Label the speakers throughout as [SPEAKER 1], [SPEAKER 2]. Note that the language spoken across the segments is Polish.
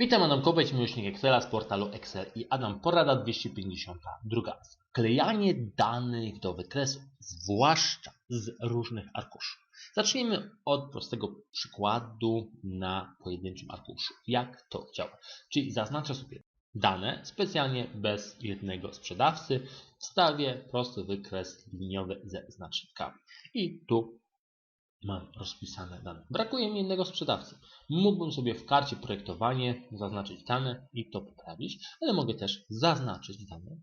[SPEAKER 1] Witam Adam Kopiec, miłośnik Excela z portalu Excel i Adam Porada 252. Wklejanie danych do wykresu, zwłaszcza z różnych arkuszy. Zacznijmy od prostego przykładu na pojedynczym arkuszu. Jak to działa? Czyli zaznaczę sobie dane specjalnie bez jednego sprzedawcy, wstawię prosty wykres liniowy ze znacznikami. I tu mam rozpisane dane. Brakuje mi jednego sprzedawcy. Mógłbym sobie w karcie projektowanie zaznaczyć dane i to poprawić, ale mogę też zaznaczyć dane,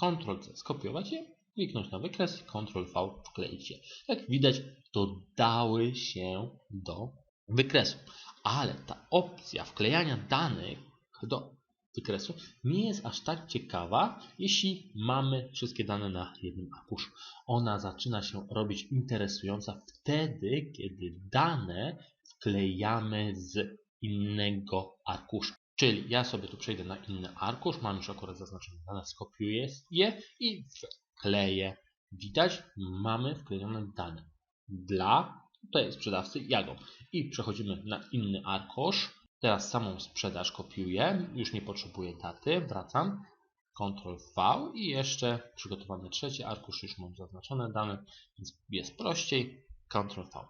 [SPEAKER 1] Ctrl-C, skopiować je, kliknąć na wykres, Ctrl-V, wkleić je. Jak widać, dodały się do wykresu. Ale ta opcja wklejania danych do wykresu nie jest aż tak ciekawa, jeśli mamy wszystkie dane na jednym arkuszu. Ona zaczyna się robić interesująca wtedy, kiedy dane wklejamy z innego arkusza. Czyli ja sobie tu przejdę na inny arkusz, mam już akurat zaznaczone dane, skopiuję je i wkleję. Widać, mamy wklejone dane dla tutaj sprzedawcy Jago. I przechodzimy na inny arkusz. Teraz samą sprzedaż kopiuję, już nie potrzebuję daty, wracam, Ctrl V i jeszcze przygotowany trzeci arkusz, już mam zaznaczone dane, więc jest prościej, Ctrl V.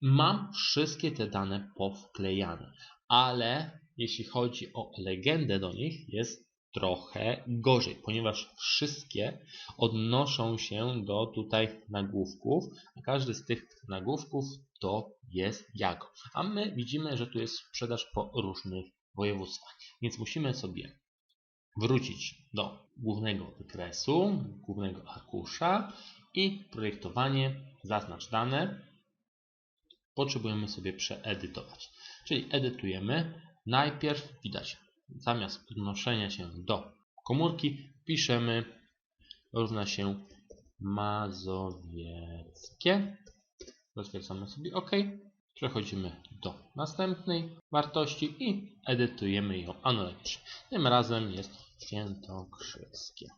[SPEAKER 1] Mam wszystkie te dane powklejane, ale jeśli chodzi o legendę do nich, jest trochę gorzej, ponieważ wszystkie odnoszą się do tutaj nagłówków, a każdy z tych nagłówków to jest Jago. A my widzimy, że tu jest sprzedaż po różnych województwach, więc musimy sobie wrócić do głównego wykresu, głównego arkusza i projektowanie, zaznacz dane, potrzebujemy sobie przeedytować. Czyli edytujemy, najpierw widać, zamiast odnoszenia się do komórki, piszemy równa się mazowieckie. Zatwierdzamy sobie OK. Przechodzimy do następnej wartości i edytujemy ją analogicznie. Tym razem jest świętokrzyskie.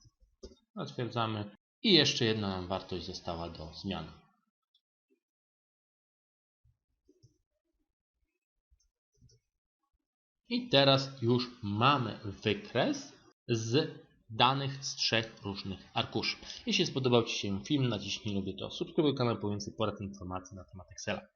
[SPEAKER 1] Zatwierdzamy i jeszcze jedna nam wartość została do zmiany. I teraz już mamy wykres z danych z trzech różnych arkuszy. Jeśli spodobał Ci się film, naciśnij lubię to, subskrybuj kanał po więcej porad informacji na temat Excela.